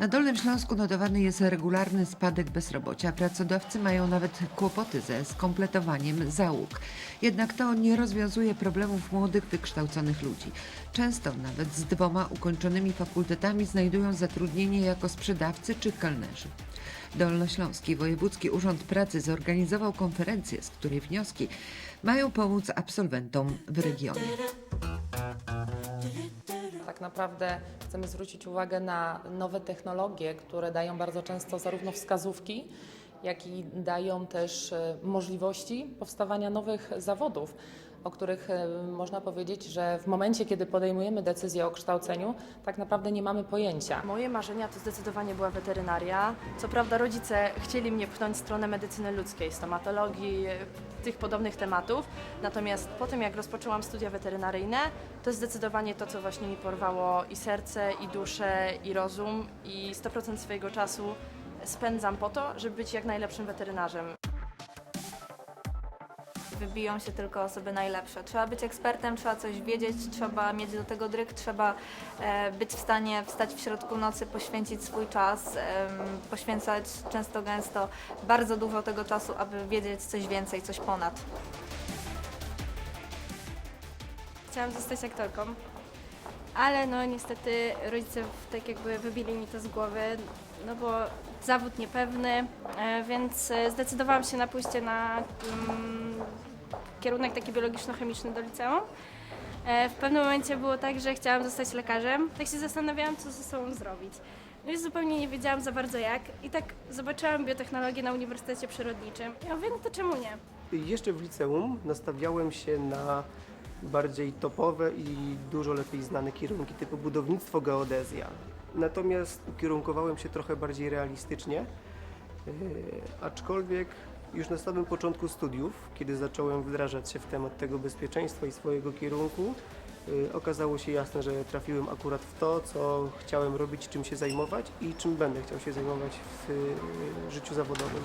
Na Dolnym Śląsku notowany jest regularny spadek bezrobocia. Pracodawcy mają nawet kłopoty ze skompletowaniem załóg. Jednak to nie rozwiązuje problemów młodych, wykształconych ludzi. Często nawet z dwoma ukończonymi fakultetami znajdują zatrudnienie jako sprzedawcy czy kelnerzy. Dolnośląski Wojewódzki Urząd Pracy zorganizował konferencję, z której wnioski mają pomóc absolwentom w regionie. Tak naprawdę chcemy zwrócić uwagę na nowe technologie, które dają bardzo często zarówno wskazówki, jak i dają też e, możliwości powstawania nowych zawodów, o których e, można powiedzieć, że w momencie, kiedy podejmujemy decyzję o kształceniu, tak naprawdę nie mamy pojęcia. Moje marzenia to zdecydowanie była weterynaria. Co prawda rodzice chcieli mnie pchnąć w stronę medycyny ludzkiej, stomatologii, tych podobnych tematów. Natomiast po tym, jak rozpoczęłam studia weterynaryjne, to zdecydowanie to, co właśnie mi porwało i serce, i duszę, i rozum. I 100% swojego czasu spędzam po to, żeby być jak najlepszym weterynarzem. Wybiją się tylko osoby najlepsze. Trzeba być ekspertem, trzeba coś wiedzieć, trzeba mieć do tego dryk, trzeba e, być w stanie wstać w środku nocy, poświęcić swój czas, poświęcać często gęsto bardzo dużo tego czasu, aby wiedzieć coś więcej, coś ponad. Chciałam zostać aktorką, ale no niestety rodzice tak jakby wybili mi to z głowy, no bo zawód niepewny, e, więc e, zdecydowałam się na pójście na mm, kierunek taki biologiczno-chemiczny do liceum. E, W pewnym momencie było tak, że chciałam zostać lekarzem. Tak się zastanawiałam, co ze sobą zrobić. No i zupełnie nie wiedziałam za bardzo jak. I tak zobaczyłam biotechnologię na Uniwersytecie Przyrodniczym. Ja mówię, no to czemu nie? Jeszcze w liceum nastawiałem się na bardziej topowe i dużo lepiej znane kierunki typu budownictwo, geodezja. Natomiast ukierunkowałem się trochę bardziej realistycznie, yy, aczkolwiek już na samym początku studiów, kiedy zacząłem wdrażać się w temat tego bezpieczeństwa i swojego kierunku, yy, okazało się jasne, że trafiłem akurat w to, co chciałem robić, czym się zajmować i czym będę chciał się zajmować w yy, życiu zawodowym.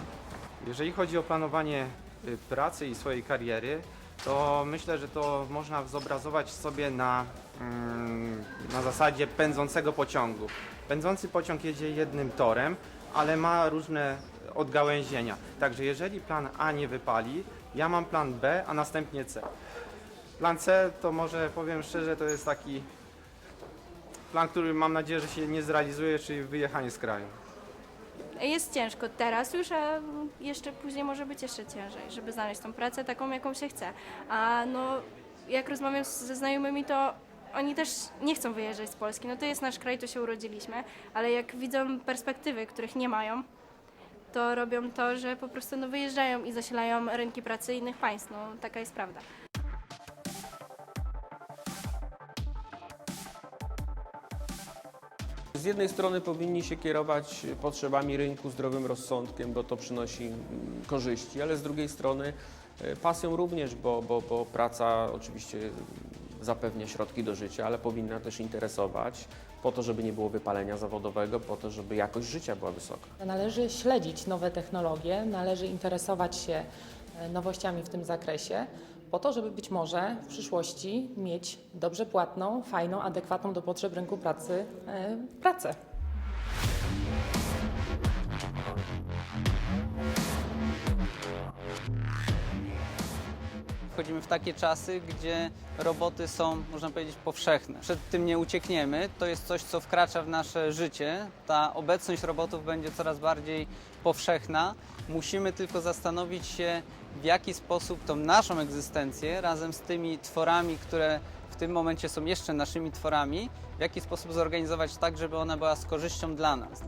Jeżeli chodzi o planowanie y, pracy i swojej kariery, to myślę, że to można zobrazować sobie na, mm, na zasadzie pędzącego pociągu. Pędzący pociąg jedzie jednym torem, ale ma różne odgałęzienia. Także jeżeli plan A nie wypali, ja mam plan B, a następnie C. Plan C to może powiem szczerze, to jest taki plan, który mam nadzieję, że się nie zrealizuje, czyli wyjechanie z kraju. Jest ciężko teraz już, a jeszcze później może być jeszcze ciężej, żeby znaleźć tą pracę taką, jaką się chce. A no, jak rozmawiam ze znajomymi, to oni też nie chcą wyjeżdżać z Polski. No to jest nasz kraj, tu się urodziliśmy, ale jak widzą perspektywy, których nie mają, to robią to, że po prostu no, wyjeżdżają i zasilają rynki pracy innych państw. No, taka jest prawda. Z jednej strony powinni się kierować potrzebami rynku, zdrowym rozsądkiem, bo to przynosi mm, korzyści, ale z drugiej strony e, pasją również, bo, bo, bo praca oczywiście zapewnia środki do życia, ale powinna też interesować po to, żeby nie było wypalenia zawodowego, po to, żeby jakość życia była wysoka. Należy śledzić nowe technologie, należy interesować się e, nowościami w tym zakresie, po to, żeby być może w przyszłości mieć dobrze płatną, fajną, adekwatną do potrzeb rynku pracy e, pracę. Wchodzimy w takie czasy, gdzie roboty są, można powiedzieć, powszechne. Przed tym nie uciekniemy. To jest coś, co wkracza w nasze życie. Ta obecność robotów będzie coraz bardziej powszechna. Musimy tylko zastanowić się, w jaki sposób tą naszą egzystencję razem z tymi tworami, które w tym momencie są jeszcze naszymi tworami, w jaki sposób zorganizować tak, żeby ona była z korzyścią dla nas.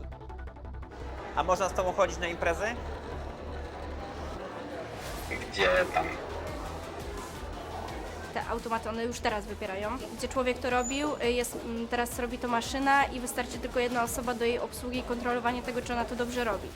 A można z tobą chodzić na imprezy? Gdzie tam? Te automaty, one już teraz wybierają. Gdzie człowiek to robił, y, jest, mm, teraz robi to maszyna i wystarczy tylko jedna osoba do jej obsługi i kontrolowania tego, czy ona to dobrze robi.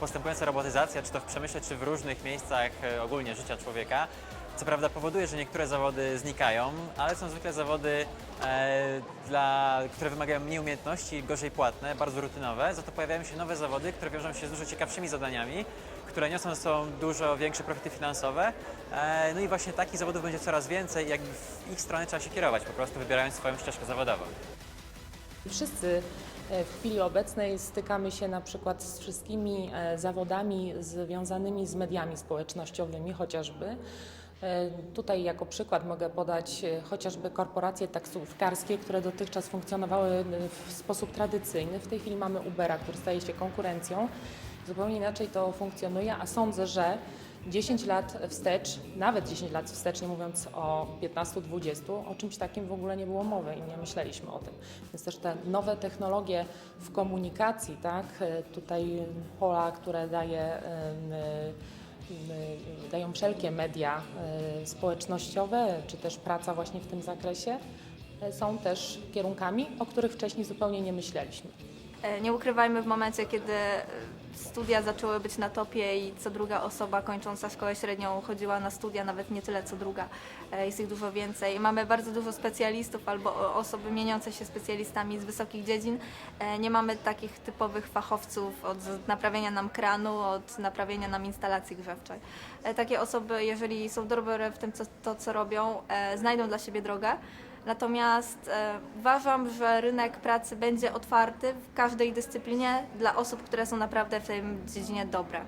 Postępująca robotyzacja, czy to w przemyśle, czy w różnych miejscach e, ogólnie życia człowieka, co prawda powoduje, że niektóre zawody znikają, ale są zwykle zawody, e, dla, które wymagają mniej umiejętności, gorzej płatne, bardzo rutynowe. Za to pojawiają się nowe zawody, które wiążą się z dużo ciekawszymi zadaniami, które niosą ze sobą dużo większe profity finansowe. E, no i właśnie takich zawodów będzie coraz więcej i jakby w ich stronę trzeba się kierować, po prostu wybierając swoją ścieżkę zawodową. Wszyscy e, w chwili obecnej stykamy się na przykład z wszystkimi e, zawodami związanymi z mediami społecznościowymi chociażby. E, Tutaj jako przykład mogę podać e, chociażby korporacje taksówkarskie, które dotychczas funkcjonowały e, w sposób tradycyjny. W tej chwili mamy Ubera, który staje się konkurencją. Zupełnie inaczej to funkcjonuje, a sądzę, że 10 lat wstecz, nawet 10 lat wstecz, nie mówiąc o 15-20, o czymś takim w ogóle nie było mowy i nie myśleliśmy o tym. Więc też te nowe technologie w komunikacji, tak, tutaj pola, które daje, e, dają wszelkie media e, społecznościowe, czy też praca właśnie w tym zakresie, e, są też kierunkami, o których wcześniej zupełnie nie myśleliśmy. E, Nie ukrywajmy, w momencie, kiedy e, studia zaczęły być na topie i co druga osoba kończąca szkołę średnią chodziła na studia, nawet nie tyle co druga, e, jest ich dużo więcej. Mamy bardzo dużo specjalistów albo osoby mieniące się specjalistami z wysokich dziedzin. Nie mamy takich typowych fachowców od naprawienia nam kranu, od naprawienia nam instalacji grzewczej. Takie osoby, jeżeli są dobre w tym, co, to co robią, znajdą dla siebie drogę. Natomiast e, uważam, że rynek pracy będzie otwarty w każdej dyscyplinie dla osób, które są naprawdę w tej dziedzinie dobre.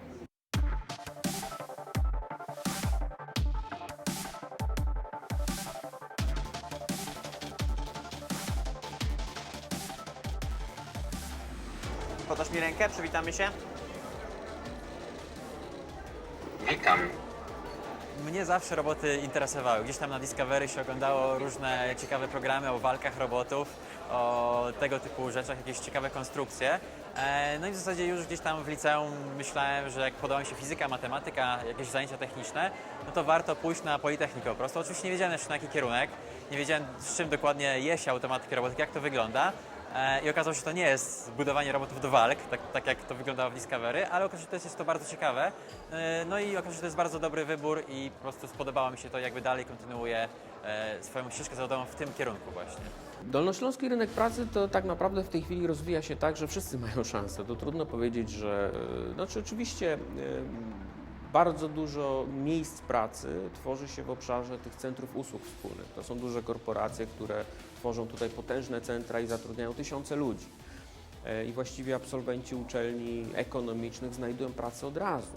Podasz mi rękę, przywitamy się. Witam. Mnie zawsze roboty interesowały. Gdzieś tam na Discovery się oglądało różne ciekawe programy o walkach robotów, o tego typu rzeczach, jakieś ciekawe konstrukcje. E, No i w zasadzie już gdzieś tam w liceum myślałem, że jak podoba mi się fizyka, matematyka, jakieś zajęcia techniczne, no to warto pójść na Politechnikę po prostu. Oczywiście nie wiedziałem jeszcze na jaki kierunek, nie wiedziałem z czym dokładnie je się automatyka robotyki, jak to wygląda. E, I okazało się, że to nie jest budowanie robotów do walk, tak, tak jak to wyglądało w Discovery, ale okazało się, że to jest, to bardzo ciekawe. E, No i okazało się, że to jest bardzo dobry wybór i po prostu spodobało mi się to, jakby dalej kontynuuję e, swoją ścieżkę zawodową w tym kierunku właśnie. Dolnośląski rynek pracy to tak naprawdę w tej chwili rozwija się tak, że wszyscy mają szansę. To trudno powiedzieć, że. Znaczy, oczywiście. Bardzo dużo miejsc pracy tworzy się w obszarze tych centrów usług wspólnych. To są duże korporacje, które tworzą tutaj potężne centra i zatrudniają tysiące ludzi. E, I właściwie absolwenci uczelni ekonomicznych znajdują pracę od razu.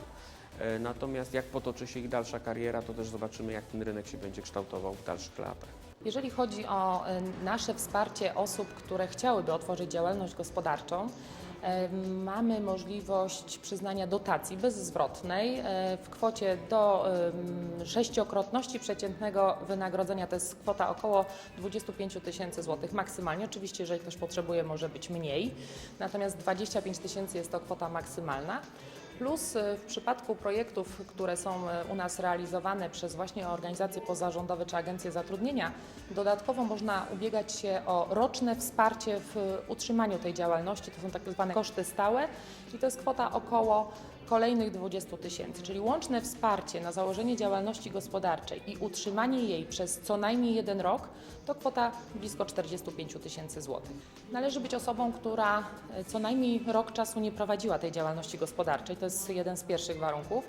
E, Natomiast jak potoczy się ich dalsza kariera, to też zobaczymy, jak ten rynek się będzie kształtował w dalszych latach. Jeżeli chodzi o e, nasze wsparcie osób, które chciałyby otworzyć działalność gospodarczą, e, mamy możliwość przyznania dotacji bezzwrotnej e, w kwocie do sześciokrotności przeciętnego wynagrodzenia. To jest kwota około 25 tysięcy złotych maksymalnie. Oczywiście, jeżeli ktoś potrzebuje, może być mniej. Natomiast 25 tysięcy jest to kwota maksymalna. Plus y, w przypadku projektów, które są y, u nas realizowane przez właśnie organizacje pozarządowe czy agencje zatrudnienia, dodatkowo można ubiegać się o roczne wsparcie w utrzymaniu tej działalności. To są tak zwane koszty stałe i to jest kwota około kolejnych 20 tysięcy, czyli łączne wsparcie na założenie działalności gospodarczej i utrzymanie jej przez co najmniej jeden rok to kwota blisko 45 tysięcy złotych. Należy być osobą, która e, co najmniej rok czasu nie prowadziła tej działalności gospodarczej, to jest jeden z pierwszych warunków.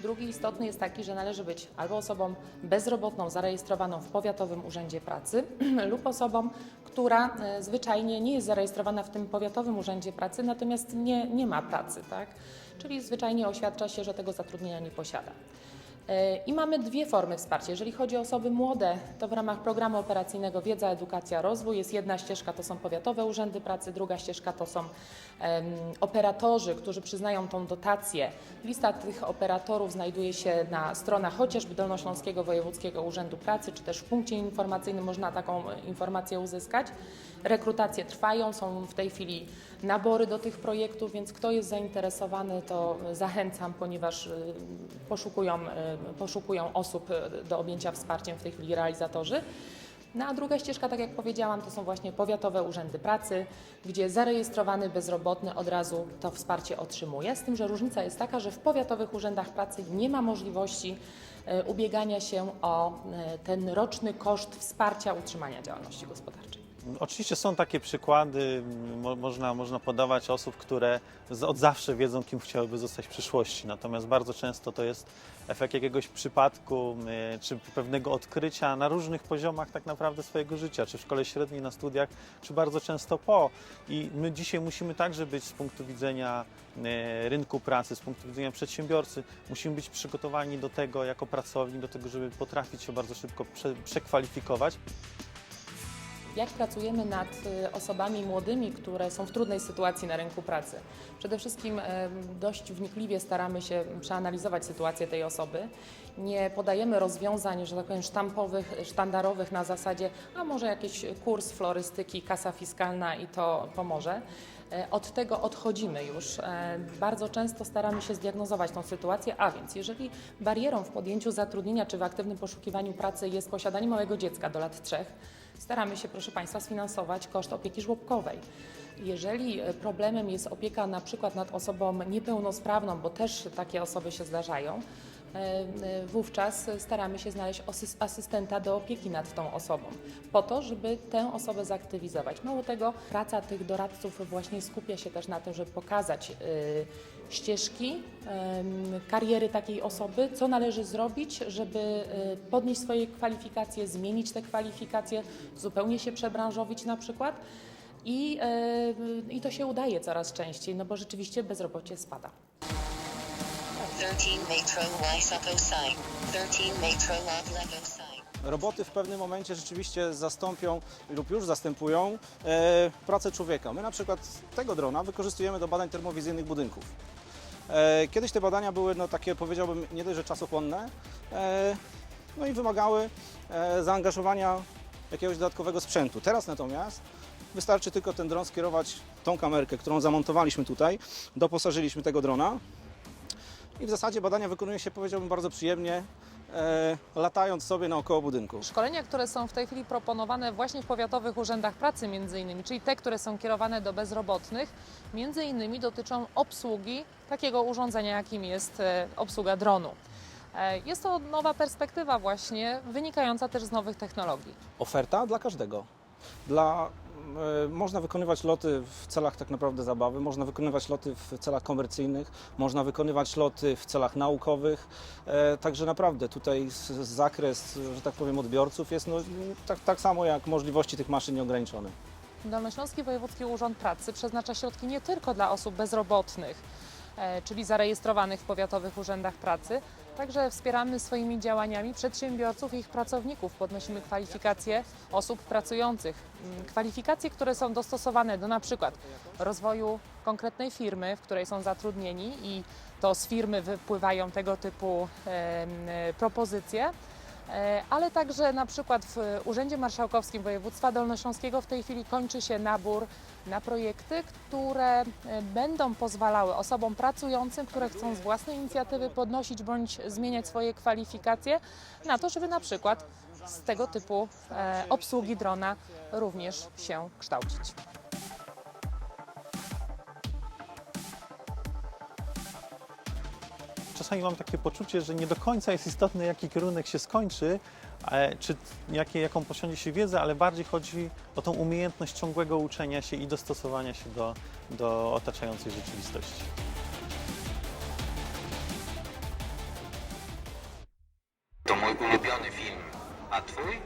Drugi istotny jest taki, że należy być albo osobą bezrobotną zarejestrowaną w Powiatowym Urzędzie Pracy lub osobą, która e, zwyczajnie nie jest zarejestrowana w tym Powiatowym Urzędzie Pracy, natomiast nie, nie ma pracy, tak? Czyli zwyczajnie oświadcza się, że tego zatrudnienia nie posiada. I mamy dwie formy wsparcia. Jeżeli chodzi o osoby młode, to w ramach programu operacyjnego Wiedza, Edukacja, Rozwój jest jedna ścieżka, to są powiatowe urzędy pracy, druga ścieżka to są em, operatorzy, którzy przyznają tą dotację. Lista tych operatorów znajduje się na stronach chociażby Dolnośląskiego Wojewódzkiego Urzędu Pracy, czy też w punkcie informacyjnym można taką e, informację uzyskać. Rekrutacje trwają, są w tej chwili nabory do tych projektów, więc kto jest zainteresowany, to zachęcam, ponieważ y, poszukują, y, poszukują osób y, do objęcia wsparciem w tej chwili realizatorzy. No a druga ścieżka, tak jak powiedziałam, to są właśnie powiatowe urzędy pracy, gdzie zarejestrowany bezrobotny od razu to wsparcie otrzymuje. Z tym, że różnica jest taka, że w powiatowych urzędach pracy nie ma możliwości ubiegania się o ten roczny koszt wsparcia utrzymania działalności gospodarczej. Oczywiście są takie przykłady, mo, można, można podawać osób, które od zawsze wiedzą, kim chciałyby zostać w przyszłości. Natomiast bardzo często to jest efekt jakiegoś przypadku y, czy pewnego odkrycia na różnych poziomach tak naprawdę swojego życia, czy w szkole średniej, na studiach, czy bardzo często po. I my dzisiaj musimy także być z punktu widzenia y, rynku pracy, z punktu widzenia przedsiębiorcy, musimy być przygotowani do tego jako pracownik, do tego, żeby potrafić się bardzo szybko prze, przekwalifikować. Jak pracujemy nad y, osobami młodymi, które są w trudnej sytuacji na rynku pracy? Przede wszystkim dość wnikliwie staramy się przeanalizować sytuację tej osoby. Nie podajemy rozwiązań, że tak powiem, sztampowych, sztandarowych na zasadzie, a może jakiś kurs florystyki, kasa fiskalna i to pomoże. E, Od tego odchodzimy już. E, Bardzo często staramy się zdiagnozować tą sytuację, a więc jeżeli barierą w podjęciu zatrudnienia czy w aktywnym poszukiwaniu pracy jest posiadanie małego dziecka do lat trzech, staramy się, proszę Państwa, sfinansować koszt opieki żłobkowej. Jeżeli e, problemem jest opieka na przykład nad osobą niepełnosprawną, bo też takie osoby się zdarzają, wówczas staramy się znaleźć asystenta do opieki nad tą osobą, po to, żeby tę osobę zaktywizować. Mało tego, praca tych doradców właśnie skupia się też na tym, żeby pokazać y, ścieżki kariery takiej osoby, co należy zrobić, żeby y, podnieść swoje kwalifikacje, zmienić te kwalifikacje, zupełnie się przebranżowić na przykład. I, y, I to się udaje coraz częściej, no bo rzeczywiście bezrobocie spada. 13 Metro Wysoko Site. 13 Metro. Roboty w pewnym momencie rzeczywiście zastąpią lub już zastępują e, pracę człowieka. My na przykład tego drona wykorzystujemy do badań termowizyjnych budynków. E, kiedyś te badania były no, takie, powiedziałbym, nie dość, że czasochłonne, e, no i wymagały e, zaangażowania jakiegoś dodatkowego sprzętu. Teraz natomiast wystarczy tylko ten dron skierować tą kamerkę, którą zamontowaliśmy tutaj, doposażyliśmy tego drona i w zasadzie badania wykonuje się, powiedziałbym, bardzo przyjemnie, e, latając sobie naokoło budynku. Szkolenia, które są w tej chwili proponowane właśnie w powiatowych urzędach pracy między innymi, czyli te, które są kierowane do bezrobotnych, między innymi dotyczą obsługi takiego urządzenia, jakim jest e, obsługa dronu. E, Jest to nowa perspektywa właśnie, wynikająca też z nowych technologii. Oferta dla każdego. Dla, można wykonywać loty w celach tak naprawdę zabawy, można wykonywać loty w celach komercyjnych, można wykonywać loty w celach naukowych. E, także naprawdę tutaj zakres, że tak powiem, odbiorców jest no, tak, tak samo jak możliwości tych maszyn nieograniczone. Dolnośląski Wojewódzki Urząd Pracy przeznacza środki nie tylko dla osób bezrobotnych, e, czyli zarejestrowanych w powiatowych urzędach pracy, także wspieramy swoimi działaniami przedsiębiorców i ich pracowników. Podnosimy kwalifikacje osób pracujących. Mm, Kwalifikacje, które są dostosowane do na przykład rozwoju konkretnej firmy, w której są zatrudnieni i to z firmy wypływają tego typu e, propozycje. E, ale także na przykład w Urzędzie Marszałkowskim Województwa Dolnośląskiego w tej chwili kończy się nabór na projekty, które e, będą pozwalały osobom pracującym, które chcą z własnej inicjatywy podnosić bądź zmieniać swoje kwalifikacje, na to, żeby na przykład z tego typu e, obsługi drona również się kształcić. Czasami mam takie poczucie, że nie do końca jest istotne, jaki kierunek się skończy, e, czy jakie, jaką posiądzie się wiedzę, ale bardziej chodzi o tą umiejętność ciągłego uczenia się i dostosowania się do, do otaczającej rzeczywistości. To mój ulubiony film. A twój?